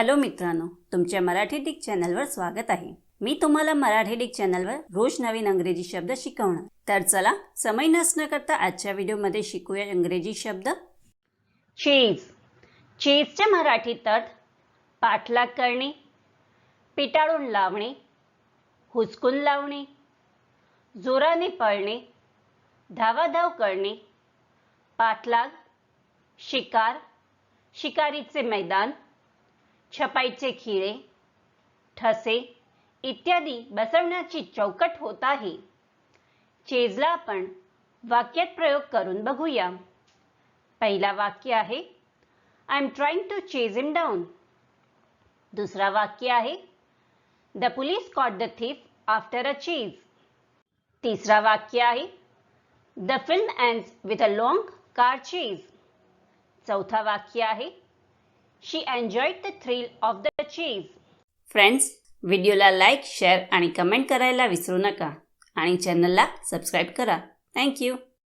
Hello मित्रांनो तुमच्या Marathi Dick चॅनलवर स्वागत आहे. मी तुम्हाला मराठी डिक चॅनलवर रोज नवीन अंग्रेजी शब्द शिकवणार. तर चला समय नसणं करता आजच्या व्हिडिओमध्ये शिकूया इंग्रजी शब्द. चीज चीजचे मराठीत अर्थ पाठलाग करणे पिटाळून लावणे हुसकून लावणे जोराने पळणे धावाधाव करणे पाठलाग शिकार शिकारीचे मैदान छपाईचे खिळे ठसे इत्यादी बसवण्याची चौकट होत आहे. चेजला आपण वाक्यात प्रयोग करून बघूया. पहिला वाक्य आहे I am trying to chase him down दुसरा वाक्य आहे the police caught the thief after a chase तिसरा वाक्य आहे the film ends with a long car chase चौथा वाक्य आहे she enjoyed the thrill of the chase friends व्हिडिओला लाईक शेअर आणि कमेंट करायला विसरू नका. आणि चॅनलला सबस्क्राईब करा. थँक्यू